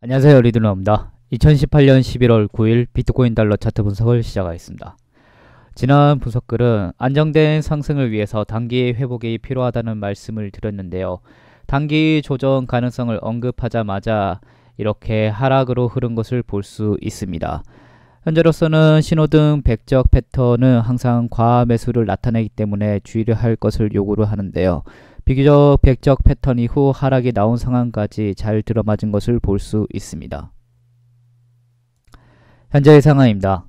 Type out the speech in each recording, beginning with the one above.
안녕하세요 리드너입니다. 2018년 11월 9일 비트코인 달러 차트 분석을 시작하겠습니다. 지난 분석글은 안정된 상승을 위해서 단기 회복이 필요하다는 말씀을 드렸는데요. 단기 조정 가능성을 언급하자마자 이렇게 하락으로 흐른 것을 볼 수 있습니다. 현재로서는 신호등 백적 패턴은 항상 과매수를 나타내기 때문에 주의를 할 것을 요구를 하는데요. 비교적 백적 패턴 이후 하락이 나온 상황까지 잘 들어맞은 것을 볼 수 있습니다. 현재의 상황입니다.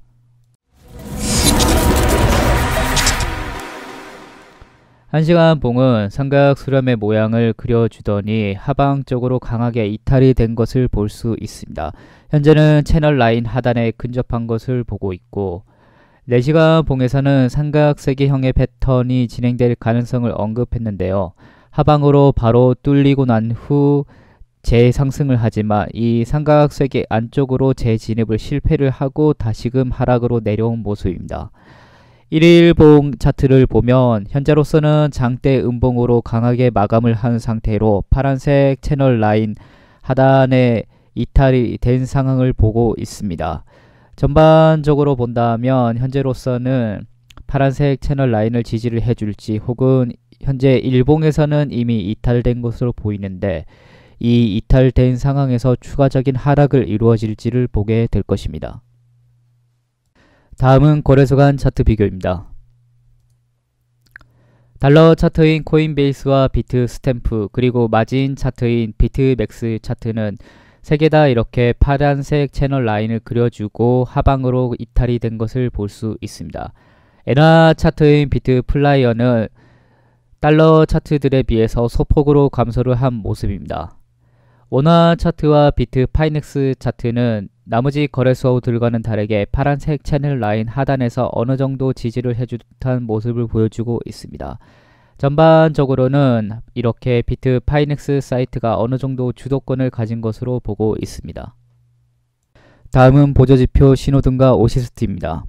한시간 봉은 삼각 수렴의 모양을 그려주더니 하방 쪽으로 강하게 이탈이 된 것을 볼 수 있습니다. 현재는 채널 라인 하단에 근접한 것을 보고 있고 4시간 봉에서는 삼각세기형의 패턴이 진행될 가능성을 언급했는데요. 하방으로 바로 뚫리고 난 후 재상승을 하지만 이 삼각세기 안쪽으로 재진입을 실패를 하고 다시금 하락으로 내려온 모습입니다. 1일 봉 차트를 보면 현재로서는 장대 음봉으로 강하게 마감을 한 상태로 파란색 채널 라인 하단에 이탈이 된 상황을 보고 있습니다. 전반적으로 본다면 현재로서는 파란색 채널 라인을 지지를 해줄지 혹은 현재 일봉에서는 이미 이탈된 것으로 보이는데 이 이탈된 상황에서 추가적인 하락을 이루어질지를 보게 될 것입니다. 다음은 거래소 간 차트 비교입니다. 달러 차트인 코인베이스와 비트 스탬프 그리고 마진 차트인 비트맥스 차트는 세 개 다 이렇게 파란색 채널 라인을 그려주고 하방으로 이탈이 된 것을 볼 수 있습니다. 엔화 차트인 비트 플라이어는 달러 차트들에 비해서 소폭으로 감소를 한 모습입니다. 원화 차트와 비트 파이넥스 차트는 나머지 거래소들과는 다르게 파란색 채널 라인 하단에서 어느 정도 지지를 해준 듯한 모습을 보여주고 있습니다. 전반적으로는 이렇게 비트 파이넥스 사이트가 어느 정도 주도권을 가진 것으로 보고 있습니다. 다음은 보조지표 신호등과 오시스트입니다.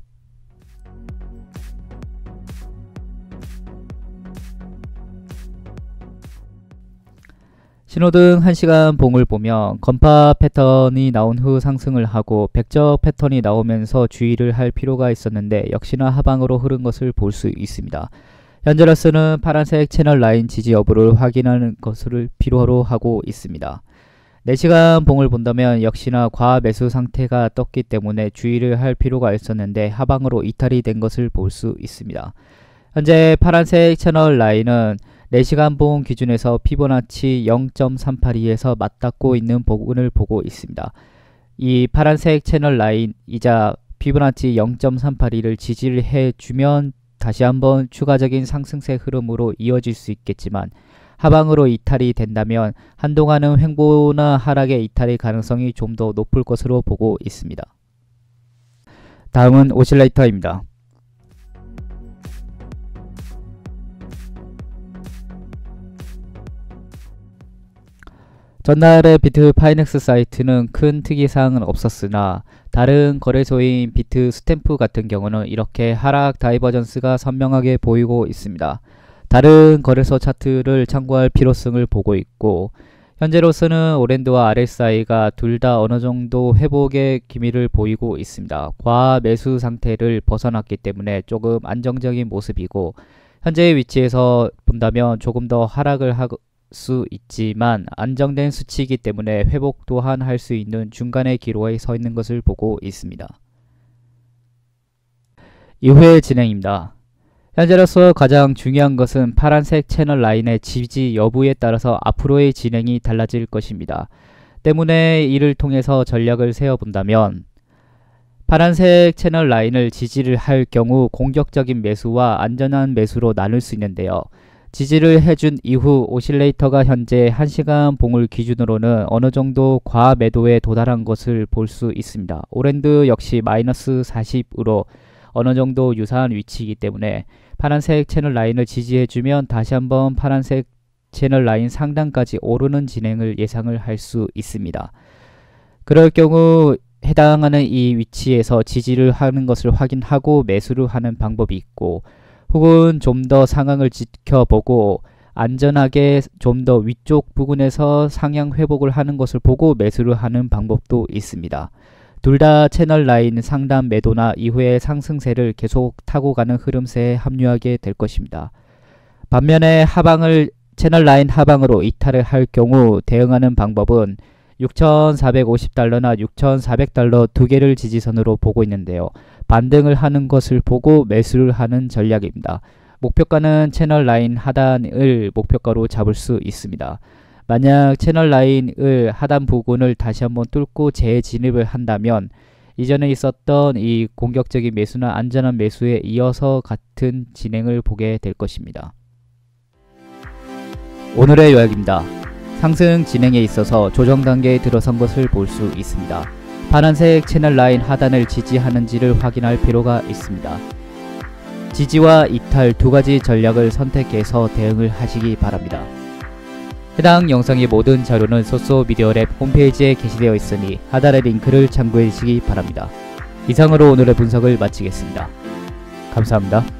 신호등 1시간 봉을 보면 건파 패턴이 나온 후 상승을 하고 백적 패턴이 나오면서 주의를 할 필요가 있었는데 역시나 하방으로 흐른 것을 볼 수 있습니다. 현재로서는 파란색 채널 라인 지지 여부를 확인하는 것을 필요로 하고 있습니다. 4시간 봉을 본다면 역시나 과매수 상태가 떴기 때문에 주의를 할 필요가 있었는데 하방으로 이탈이 된 것을 볼 수 있습니다. 현재 파란색 채널 라인은 4시간 봉 기준에서 피보나치 0.382에서 맞닿고 있는 부분을 보고 있습니다. 이 파란색 채널 라인이자 피보나치 0.382를 지지를 해주면 다시 한번 추가적인 상승세 흐름으로 이어질 수 있겠지만 하방으로 이탈이 된다면 한동안은 횡보나 하락의 이탈의 가능성이 좀 더 높을 것으로 보고 있습니다. 다음은 오실레이터입니다. 전날의 비트 파이넥스 사이트는 큰 특이사항은 없었으나 다른 거래소인 비트 스탬프 같은 경우는 이렇게 하락 다이버전스가 선명하게 보이고 있습니다. 다른 거래소 차트를 참고할 필요성을 보고 있고 현재로서는 오랜드와 RSI가 둘 다 어느 정도 회복의 기미를 보이고 있습니다. 과 매수 상태를 벗어났기 때문에 조금 안정적인 모습이고 현재의 위치에서 본다면 조금 더 하락을 하고 수 있지만 안정된 수치이기 때문에 회복 또한 할 수 있는 중간의 기로에 서 있는 것을 보고 있습니다. 이후의 진행입니다. 현재로서 가장 중요한 것은 파란색 채널 라인의 지지 여부에 따라서 앞으로의 진행이 달라질 것입니다. 때문에 이를 통해서 전략을 세워본다면 파란색 채널 라인을 지지를 할 경우 공격적인 매수와 안전한 매수로 나눌 수 있는데요. 지지를 해준 이후 오실레이터가 현재 1시간 봉을 기준으로는 어느 정도 과매도에 도달한 것을 볼 수 있습니다. 오랜드 역시 마이너스 40으로 어느 정도 유사한 위치이기 때문에 파란색 채널 라인을 지지해주면 다시 한번 파란색 채널 라인 상단까지 오르는 진행을 예상을 할 수 있습니다. 그럴 경우 해당하는 이 위치에서 지지를 하는 것을 확인하고 매수를 하는 방법이 있고 혹은 좀 더 상황을 지켜보고 안전하게 좀 더 위쪽 부근에서 상향 회복을 하는 것을 보고 매수를 하는 방법도 있습니다. 둘 다 채널 라인 상단 매도나 이후에 상승세를 계속 타고 가는 흐름세에 합류하게 될 것입니다. 반면에 하방을 채널 라인 하방으로 이탈을 할 경우 대응하는 방법은 6,450달러나 6,400달러 두 개를 지지선으로 보고 있는데요. 반등을 하는 것을 보고 매수를 하는 전략입니다. 목표가는 채널 라인 하단을 목표가로 잡을 수 있습니다. 만약 채널 라인을 하단 부근을 다시 한번 뚫고 재진입을 한다면 이전에 있었던 이 공격적인 매수나 안전한 매수에 이어서 같은 진행을 보게 될 것입니다. 오늘의 요약입니다. 상승 진행에 있어서 조정 단계에 들어선 것을 볼 수 있습니다. 파란색 채널 라인 하단을 지지하는지를 확인할 필요가 있습니다. 지지와 이탈 두 가지 전략을 선택해서 대응을 하시기 바랍니다. 해당 영상의 모든 자료는 소소 미디어랩 홈페이지에 게시되어 있으니 하단의 링크를 참고해 주시기 바랍니다. 이상으로 오늘의 분석을 마치겠습니다. 감사합니다.